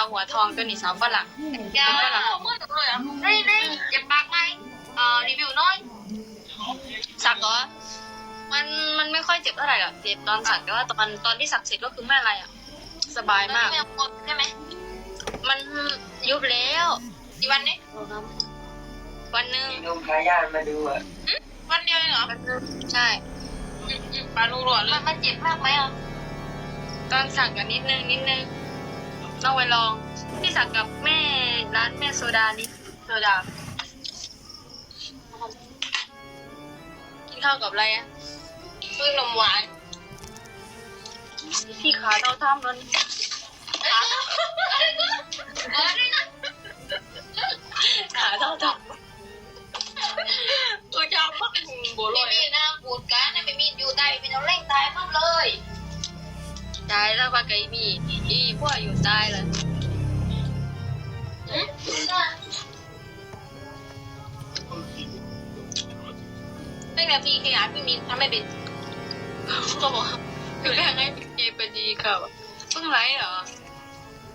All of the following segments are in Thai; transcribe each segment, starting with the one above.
าวหัวทองตัวนี้สาวฝรั่งอย่าเป็นฝรั่งเมื่อเลยอะนี่นี่อย่าปากไงเอ่อรีวิวหน้อยสักเหรอมันมันไม่ค่อยเจ็บเท่าไหร่หรอกเจ็บตอนสักแต่ว่าตอนตอนที่สักเสร็จก็คือไม่อะไรอะ สบายมากไม่เอากดใช่ไหมมันยุบแล้วกี่วันนี้วันหนึ่งมีลุงพายานมาดูอะวันเดียวเองเหรอวันหนึ่งใช่ปลาลูรัวเลยมันเจ็บมากไหมอะตอนสักกันนิดนึงนิดนึง ต้องไปลองที่สักกับแม่ร้านแม่โซดานี่โซดา กินข้าวกับอะไรอะคือนมหวานที่ขาเท่าท่ามนั้นขาอะไรนะขาเท่าท่ามตัวจำมากโบเลยมีนะปูดกันไม่มีอยู่ใต้เป็นเอาเร่งตายมากเลยตาย แล้วปากไก่มีอีพวกอยู่ตายเลยตั้งแต่ปีขยายพี่มีทำไม่เป็นก็บอกว่าคือแรกให้เกเป็นดีค่ะเพิ่งไลฟ์เหรอ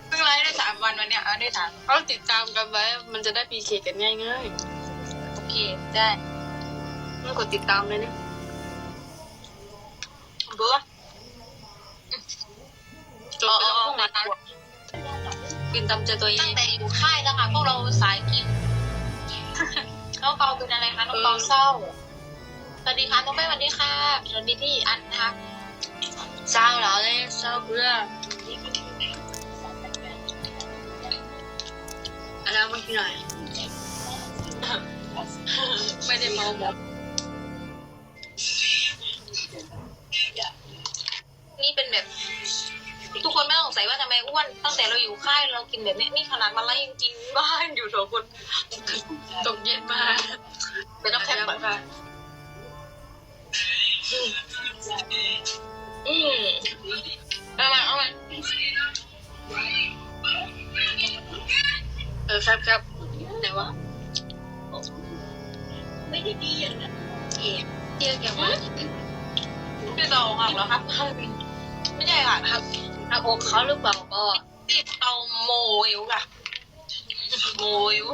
เพิ่งไลฟ์ได้สามวันวันเนี้ยเอาได้สามเขาติดตามกันไว้ มันจะได้พีเคกันง่ายโอเคได้ๆมันกดติดตามเลยเนี่ยเบื่อจ บไปแล้วพวกมันกินตามใจตัวเอตั้งแต่อยู่ค่ายแล้วค่ะพวกเราสายกินน้องเปาเป็นอะไรคะน้องเปาเศร้าสวัสดีค่ะน้องแม่สวัสดีค่ะสวัสดีพี่อันนะคะเศร้าแล้วเลยเศร้าเบื่ออันนั้นมันคือหน่อยไม่ได้เมาหมดนี่เป็นแบบ ทุกคนไม่ต้องสงสัยว่าทำไมอ้วน ตั้งแต่เราอยู่ค่ายเรากินแบบนี้นี่ขนาดมาไล่ยังกินบ้านอยู่สองคนตกเย็นมากเป็นน้ำแข็งแบบอืมเอามาเอามาเออครับครับไหนวะไม่ได้ดีอย่างนั้นเอ๋เตี้ยแกว่าพี่ตองหักแล้วครับไม่ใช่ค่ะ หักหักอกเขาหรือเปล่าก็พี่เตาโมอิวค่ะโมอิว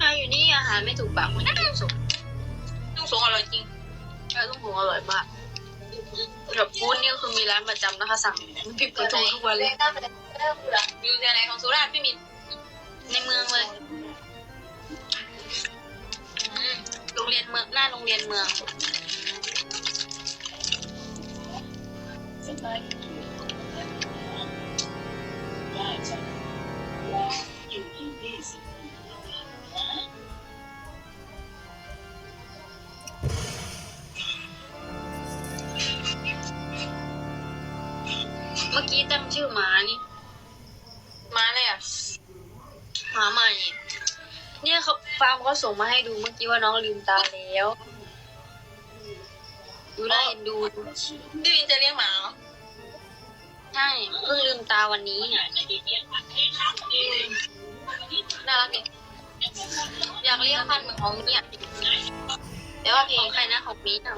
อาอยู่นี่อาหารไม่ถูกปากมันน่าสงลูกสงอร่อยจริงใช่ต้องหงอร่อยมากแบบฟู้ดนี่ก็คือมีร้านประจำนะคะ สั่งผิดกระโจทุกวันเลยอยู่ในไหนของสุราษฎร์พี่มินในเมืองเลย รงเรียนเมืองหน้าโรงเรียนเมืองเมื่อกี้ตั้งชื่อหมานี่ ฟาร์มเขาส่งมาให้ดูเมื่อกี้ว่าน้องลืมตาแล้ว ดูได้ดูพี่มินจะเลี้ยงหมาเหรอใช่เพิ่งลืมตาวันนี้น่ารักดิอยากเลี้ยงพันธุ์เหมือนของเนี่ยแต่ว่าเพลของงใครนะของนี้นะ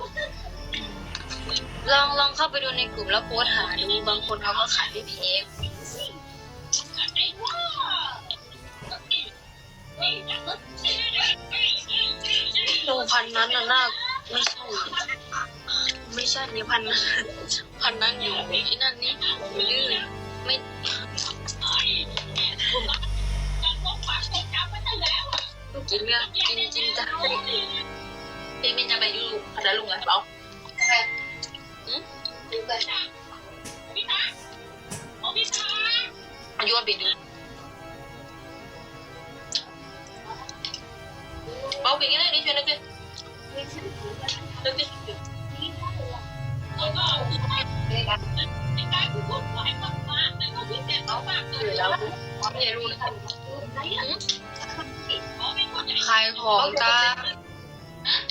ลองลองเข้าไปดูในกลุ่มแล้วโพสต์หาดูบางคนเขาก็ขายไม่แพง ดูพันนั้นน่ะน่าไม่ใช่ ไม่ใช่นี่พันนั้นพันนั้นอยู่ไอ้นั่นนี่ลื่นไม่กินเรื่องกินจริงจังพี่มินจะไปดูพันธุ์ลุงเหรอเปล่าอืมดูกันอายุว่าไปดู วไม่รู้นะขายของจ้า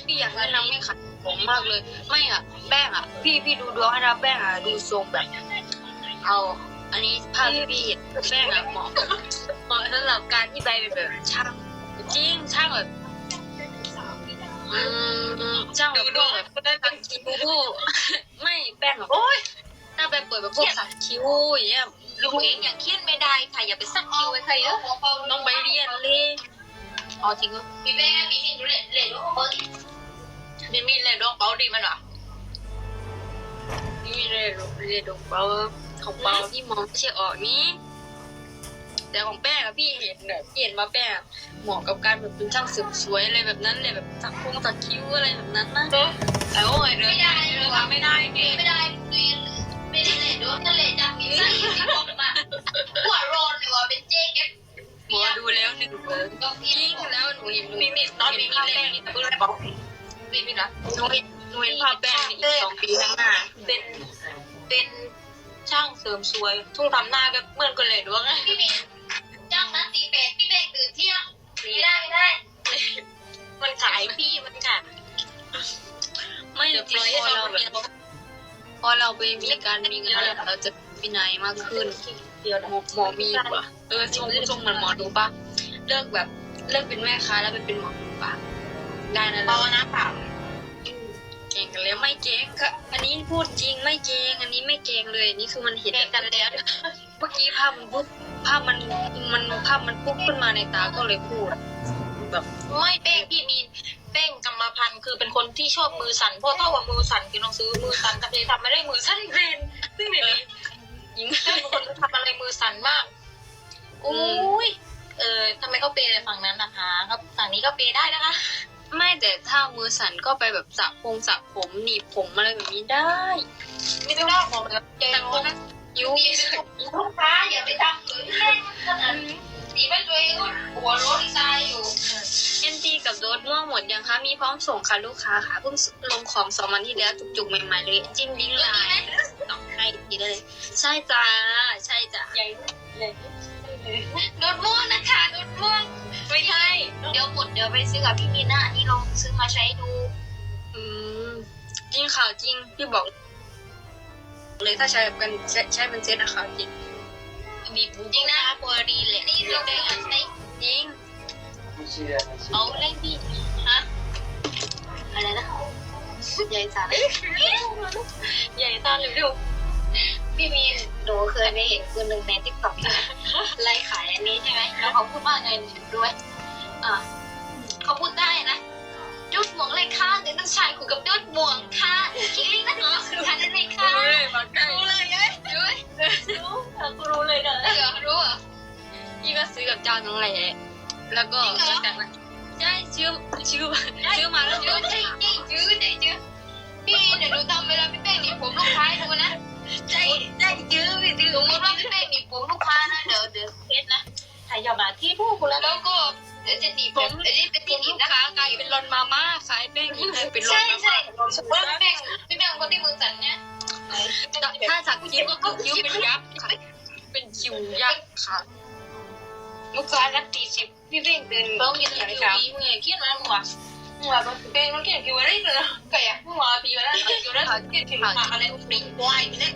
พี่อยากแนะนำให้ขายของมากเลย ไม่อะ แป้งอะ พี่พี่ดูดวงให้นะแป้งอะดูทรงแบบ เอา อันนี้ภาพที่พี่เห็นแป้งอะเหมาะเหมาะสำหรับการที่ไปเป็นแบบช่างจริงช่างแบบ อืมจ้างแบดูบดพววกงแบบก็ได้เป็นคิ้วไม่แป้งแบบโอ้ยถ้าไปเปิดแบบพวกสักคิ้วอย่างเงี้ยลูกเองอย่างเคียนไม่ได้ค่ะอย่าไปสักคิวไว้ใครเออต้องไปเรียนเลยอ๋อจริงเหรอมีแม่มีนี่ดูเลยเลยดูเขามีมีเลยดวงเปาดีมันเหรอนี่มีเลยเรียนดงเปาของเปาที่มองไม่ใช่ออกนี้ แต่ของแป้งอะพี่เห็นเนี่ยพี่เห็นว่าแป้งอะเหมาะกับการแบบเป็นช่างเสริมสวยอะไรแบบนั้นเลยแบบสักพงสักคิ้วอะไรแบบนั้นนะแต่ว่าไงเดินไม่ได้เดิเลนยว่ะไม่ได้เกไม่ได้ดูไม่ได้เลยดูนั่นเลยจับมีสิ่งที่บอกมาหัวโรนหรือว่าเป็นเจ๊แกหมอดูแล้วหนึ่งเบอร์ก็เพี้ยยิ่งนแล้วหนูเห็นมีมีตอนมีมีเลยมีปืนอะไรบอกมีมีนะหนูเห็นหนูเห็นภาพแป้งในอีกสองปีข้างหน้าเป็นเป็นช่างเสริมสวยทุ่งทำหน้าแบบเหมือนกันเลยด้วยไงพี่มี พี่แป้งตื่นเที่ยไม่ได้ไม่ได้ มันขายพี่มันค่ะไม่จริงพอเราแบบพอเราไปมีการมีงานเราจะวินัยมากขึ้นเดี๋ยวหมอหมอมีป่ะเออชงชงเหมือนหมอดูป่ะเลิกแบบเลิกเป็นแม่ค้าแล้วไปเป็นหมอดูป่ะได้นะเปานะป่าเก่งกันแล้วไม่เก่งอันนี้พูดจริงไม่เก่งอันนี้ไม่เก่งเลยนี่คือมันเห็นกันแล้ว มื่อกี้ภาพมันปุ๊บภาพมันมันภาพมันปุ๊บขึ้นมาในตาก็เลยพูด แบบไม่เป้งพี่มีเป้งกรรมพันธุ์คือเป็นคนที่ชอบมือสั่นเพราะถ้าว่ามือสั่นคือต้องซื้อมือสั่นทำเลยทำไม่ได้มือสั่นเรนซึ่งในนี้ยิงเป็นคนที่ทำอะไรมือสั่นมากอุ้ยเออทำไมเขาเปย์ฝั่งนั้นนะคะครับฝั่งนี้ก็เปย์ได้นะคะ ไม่แต่ถ้ามือสั่นก็ไปแบบสระพงสระผมหนีบผมอะไรแบบนี้ได้ ไม่ต้องได้ของแบบเจแต่นคนยุมี ลูกค้าอย่าไปทำเลยแม่ขนาดนี้ตีไปตัวเองก็หัวรถตายอยู่เอ็นจีกับโดดม่วงหมดยังคะมีพร้อมส่งค่ะลูกค้าค่ะเพิ่งลงของสองวันที่แล้วจุกๆใหม่ๆเลยจิ้มลิงก์ไลน์ต่อให้ดีได้เลย ใช่จ้าใช่จ้าใหญ่ใหญ่รถม่วงนะคะรถม่วงไม่ใช่เดี๋ยวหมดเดี๋ยวไปซื้อกับพี่มีนะอันนี้ลองซื้อมาใช้ดู อืมจริงข่าวจริงพี่บอกเลยถ้าใช้กันใช้ใช้เป็นเซตอะข่าวจริง มีบูจริงนะโปรดีเลยนี่เราได้อันไหนจริงไม่เชื่อไม่เชื่อเอาเลขพี่ฮะอะไรนะใหญ่สาใหญ่ตาเร็วพี่มีนหนูเคยไปเห็นคนหนึ่งในติ๊กต็อกไล่ขายอันนี้ใช่ไหมแล้วเขาพูดว่าไงด้วยอะเขาพูดได้นะยอดหมวงเลยค่ะเดี๋ยวต้องชายคุยกับยอดหมวงค่ะคิดลิงนะเนาะคือทันเลยค่ะเฮ้ยมา เจ้าน้องแหละแล้วก็จริงเหรอหลังจากนั้นใช่ชื่อชื่อชื่อมาแล้วจื้อใจจริงจื้อใจจื้อพี่เดี๋ยวหนูทำเวลาพี่เป้งหนีผมลูกค้าให้ดูนะใจใจจื้อพี่จื้อสมมติว่าพี่เป้งหนีผมลูกค้านะเดี๋ยวเดี๋ยวเคสนะใครอย่ามาที่พวกกูแล้วแล้วก็เดี๋ยวจะหนีผมเดี๋ยวจะเป็นผที่มหนีลูกนะค้ากลายเป็นรอนมาม่าขายแป้งอีกเลยเป็นรอนใช่มาใช่ม่าสมมติว่าพี่เป้งพี่เป้งคนที่มือสั่นเนี่ยถ้าสักคิ้วก็คือคิ้วเป็นยักษ์ค่ะเป็นคิ้วยักษ์ค่ะ ลูกค้านัดตีสิบพี่เป้งเดินต้องกินอย่างไรมึงอย่าเครียดนะมึงวะมึงวะเป้งต้องเขียนคิวอะไรเลยนะไก่อะมึงวะพีมาแล้วคิวแล้วเขียนคิวมาอะไรปิงควายเนี่ย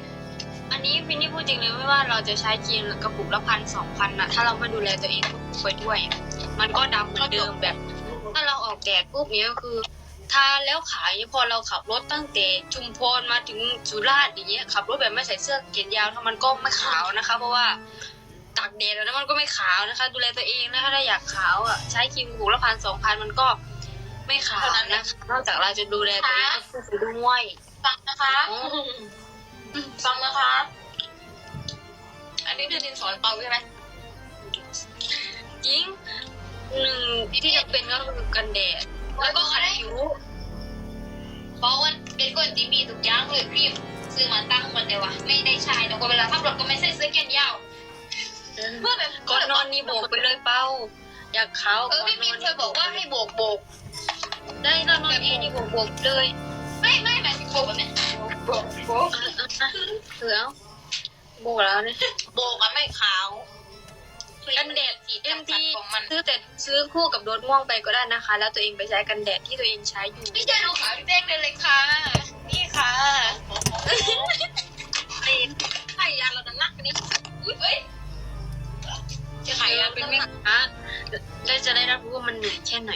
อันนี้พี่นี่พูดจริงเลยไม่ว่าเราจะใช้ครีมกระปุกละพันสองพันนะถ้าเราไม่ดูแลตัวเองไปด้วย มันก็ดำเหมือนเดิมแบบ ถ้าเราออกแดดปุ๊บเนี้ยก็คือทาแล้วขายพอเราขับรถตั้งแต่ชุมพรมาถึงสุราษฎร์อย่างเงี้ยขับรถแบบไม่ใส่เสื้อเกนยาวถ้ามันก็ไม่ขาวนะคะ เพราะว่าตากแดดแล้วมันก็ไม่ขาวนะคะ ดูแลตัวเองนะคะถ้าอยากขาวอะใช้ครีมกระปุกละพันสองพันมันก็ไม่ขาวนะคะนอกจากเราจะดูแลตัวเองก็คือด้วยฟังนะคะฟังนะคะ อันนี้คือดินสอนเปาใช่ไหมจริงหนึ่งที่จะเป็นก็คือกันแดดแล้วก็อะไรผิวเพราะว่าเป็นคนที่มีทุกอย่างเลยพี่ซื้อมาตั้งมันแต่ว่าไม่ได้ใช้แล้วก็เวลาขับรถก็ไม่ใส่เสื้อแขนยาว เพื่อแบบก่อนนอนนี่โบกไปเลยเป้า อยากขาวเออพี่มีนเคยบอกว่าให้โบกโบกได้ตอนนอนเองนี่โบกโบกเลย ไม่ไม่หมายถึงโบกแบบนี้โบกโบกอะอะอะเสือโบกแล้วเนี่ยโบกอะไม่ขาวกันแดดสีเอ็มจำกัดทีของมันซื้อแต่ซื้อคู่กับโดนม่วงไปก็ได้นะคะ แล้วตัวเองไปใช้กันแดดที่ตัวเองใช้อยู่พี่จะดูขาพี่เป้งเลยเลยค่ะ นี่ค่ะไข่ยาเราจะนักนี่อุ้ยเฮ้ย จะขายยาเป็นแม่ค้าแล้จะได้รับรู้ว่ามันเหนื่อยแค่ไหน